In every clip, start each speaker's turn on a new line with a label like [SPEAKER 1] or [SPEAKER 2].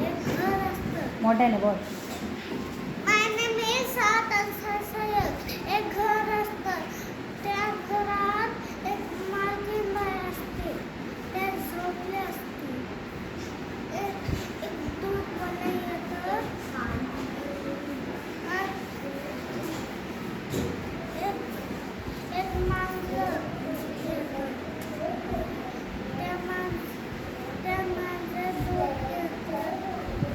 [SPEAKER 1] एक घर असतं
[SPEAKER 2] मोठ्याने बोल
[SPEAKER 1] My एक घर असतं. त्या घरात एक मालकीण बाय असते. त्या झोपल्या असते. एक एक दूध पण येतं एक एक मांजर येतं. त्या मां त्या मांजर दूध घेतं त्या मांजर दूध घेतलं आणि त्या मांजराला एक उंदीर दिसलं आणि ना खूप मांजर उंदीरला घेऊन जातं आणि उंदीर गेलेलं दूध दिले
[SPEAKER 2] हम्म,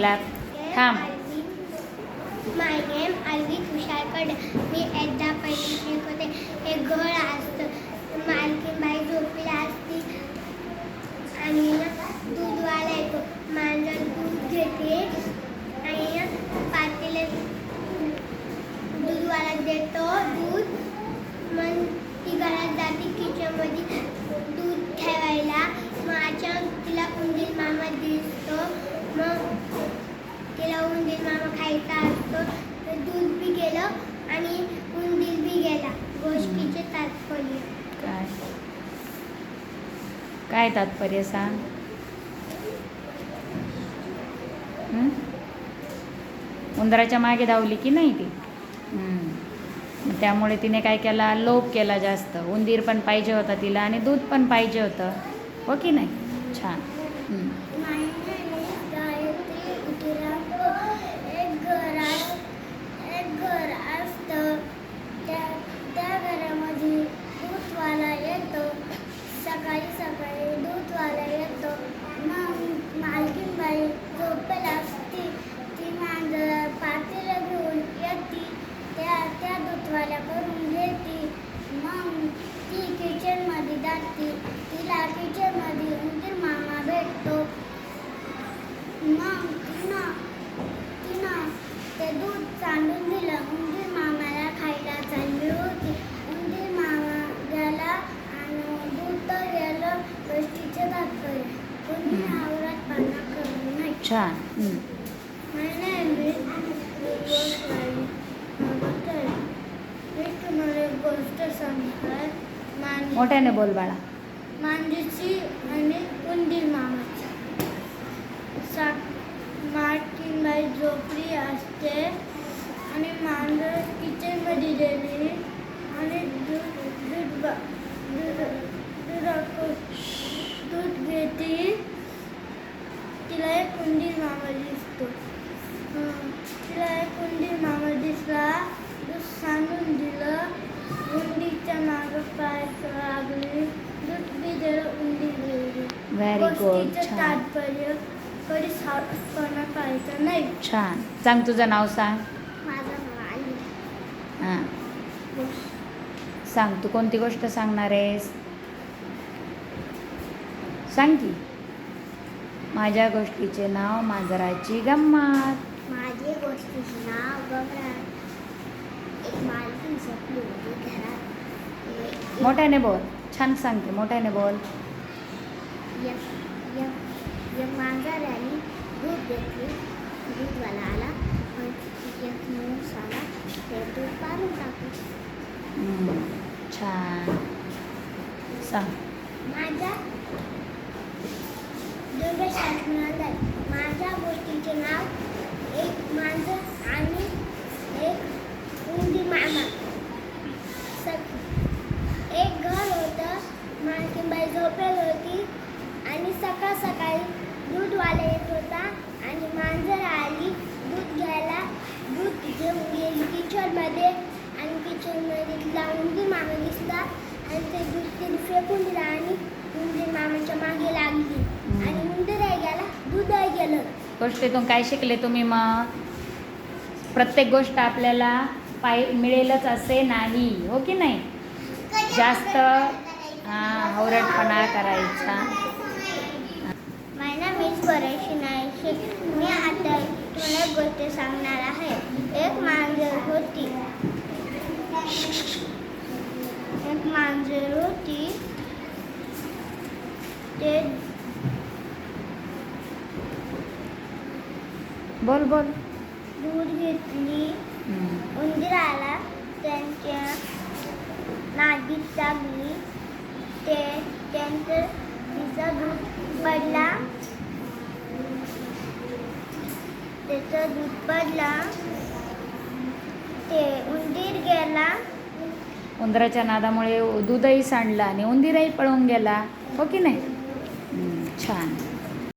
[SPEAKER 2] क्लॅप थांब.
[SPEAKER 1] माय नेम अलवी तुषारकडे. मी एकदा पहिली शिकवते हे घर असतं. मालकीनबाई झोपली असती. आणि ना दूधवाला येतो मांजर दूध घेते आणि ना पातेले दूधवाला देतो दूध मग ती घरात जाते किचनमध्ये दूध ठेवायला मग अचानक तिला उंदीर मामा दिसतो मग तिला उंदीर मामा खायचा असतो तर झालं आणि उंदीर बी गेला. गोष्टीचे तात्पर्य.
[SPEAKER 2] काय? काय तात्पर्य सांग? उंदराच्या मागे धावली की नाही ती? मग त्यामुळे तिने काय केला? लोभ केला जास्त. उंदीर पण पाहिजे होता तिला आणि दूध पण पाहिजे होतं. हो की नाही? छान हं.
[SPEAKER 1] गायत्री एक घरात एक घर असतं त्या त्या घरामध्ये दूधवाला येतो सकाळी सकाळी दूधवाला येतो मग मालकीनबाई झोपेल असती ती मांजर पातेलं घेऊन येते त्या त्या दूधवाल्याकडून घेते मग ती किचनमध्ये जाते तिला किचनमध्ये उंदीर मामा भेटतो मग तिनं तिनं ते दूध चांडून दिलं उंदीर मामाला खायला चालली होती उंदीर मामा गेला आणि दूध तर गेलं गोष्टीचं तात्पर्य
[SPEAKER 2] कोणी
[SPEAKER 1] आवरात पाना करू नाही
[SPEAKER 2] छान.
[SPEAKER 1] तुम्हाला एक गोष्ट सांगणार
[SPEAKER 2] मोठ्याने बोल बाळा.
[SPEAKER 1] मांजरीची आणि उंदीर मामा. सा मार्किनबाई झोपली असते आणि मांजर किचनमध्ये गेली आणि दूध दूध दूध दूध घेते. तिला एक उंदीर मामा दिसतो. तिला एक उंदीर मामा दिसला. दूध सांडून दिलं. उंदीच्या मागं पाहायचं लागली. दूध बी दिलं उंदीर गेली तात्पर्य कधी सावधपणा पाहायचं नाही.
[SPEAKER 2] छान. सांग तुझं नाव सांग.
[SPEAKER 1] माझं नाव आई
[SPEAKER 2] हां. सांग तू कोणती गोष्ट सांगणार आहेस? सांग की. माझ्या गोष्टीचे नाव मांजराची गंमत.
[SPEAKER 1] माझे गोष्टीचे नाव बघा. एक मालकी झोपली होती घरात.
[SPEAKER 2] मोठ्याने बोल. छान सांगते मोठ्याने बोल.
[SPEAKER 1] एक एक एक मांजर आली दूध घेतली दूधवाला आला मग एक मूस आला ते दूध पारून टाकलं
[SPEAKER 2] छान। सांग।
[SPEAKER 1] माझ्या दुर्गशासनाला माझ्या गोष्टीचे नाव एक मांजर आणि एक उंदी मामा सख एक घर होतं मालकीबाई झोपेल होती आणि सकाळ सकाळी दूधवाला येत होता आणि मांजर आली. दूध घ्यायला दूध घेऊन गेली. किचनमध्ये आणि किचनमध्ये तिला उंदीर मामा दिसला आणि ते दूध तिने फेकून दिलं आणि उंदीर मामाच्या मागे लागली. आणि उंदीरही गेला दूधही गेलं.
[SPEAKER 2] गोष्टीतून काय शिकले तुम्ही मग? प्रत्येक गोष्ट आपल्याला पाय मिळेलच असे नाही हो की नाही? जास्त हां हवरटपणा करायचा.
[SPEAKER 1] Paresh Naik. मी आता सांगणार आहे. एक मांजर होती. एक मांजर होती. ते
[SPEAKER 2] बोल बोल.
[SPEAKER 1] दूध घेतली.
[SPEAKER 2] हम्म.
[SPEAKER 1] उंदराला त्यांच्या नादीत लागली. ते त्यांचं तिचा दूध पडला. त्याचं दूध पडला ते उंदीर गेला.
[SPEAKER 2] उंदराच्या नादामुळे दूधही सांडलं आणि उंदीरही पळून गेला. हो की नाही? छान.